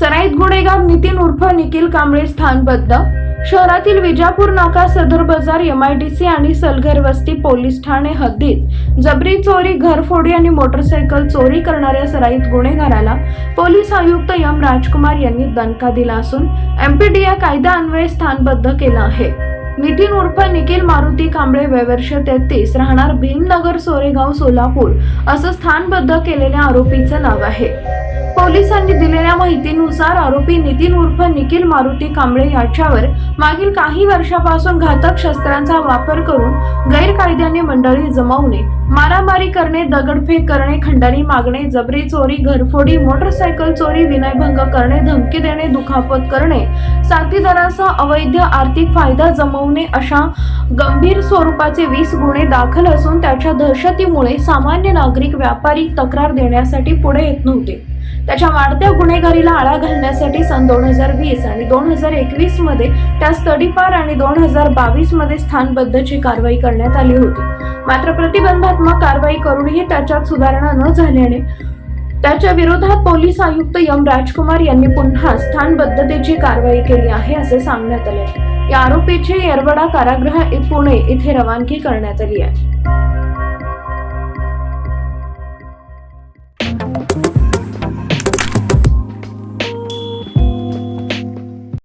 सराईत गुन्हेगार नितीन उर्फ निखिल कांबळे स्थानबद्ध. शहरातील विजापूर नाका सदर बाजार एम आय टी सी आणि सलघर वस्ती पोलीस ठाणे हद्दीत. जबरी चोरी घरफोडी आणि मोटरसायकल चोरी करणाऱ्या सराईत गुन्हेगाराला पोलीस आयुक्त एम राजकुमार यांनी दणका दिला असून एमपीडीए कायदा अन्वये स्थानबद्ध केला आहे. नितीन उर्फ निखिल मारुती कांबळे वयवर्ष तेहतीस राहणार भीमनगर सोरेगाव सोलापूर असं स्थानबद्ध केलेल्या आरोपीचं नाव आहे. पोलिसांनी दिलेल्या माहितीनुसार आरोपी नितीन उर्फ निखिल मारुती कांबळे याच्यावर मागील काही वर्षापासून घातक शस्त्रांचा वापर करून गैरकायद्याने मंडळी जमवणे मारामारी करणे दगडफेक करणे खंडणी मागणे जबरी चोरी घरफोडी मोटरसायकल चोरी विनयभंग करणे धमकी देणे दुखापत करणे साथीदारांसह अवैध आर्थिक फायदा जमवणे अशा गंभीर स्वरूपाचे वीस गुन्हे दाखल असून त्याच्या दहशतीमुळे सामान्य नागरिक व्यापारी तक्रार देण्यासाठी पुढे येत नव्हते. त्याच्या वाढत्या गुन्हेगारीला आळा घालण्यासाठी सन दोन हजार वीस आणि दोन हजार एकवीसमध्ये त्यास तडीपार आणि दोन हजार बावीसमध्ये स्थानबद्धची कारवाई करण्यात आली होती. मात्र प्रतिबंधात्मक कारवाई करूनही त्याच्यात सुधारणा न झाल्याने त्याच्या विरोधात पोलीस आयुक्त यम राजकुमार यांनी पुन्हा स्थानबद्धतेची कारवाई केली आहे असे सांगण्यात आले. या आरोपीची येरवडा कारागृह पुणे येथे रवानगी करण्यात आली आहे.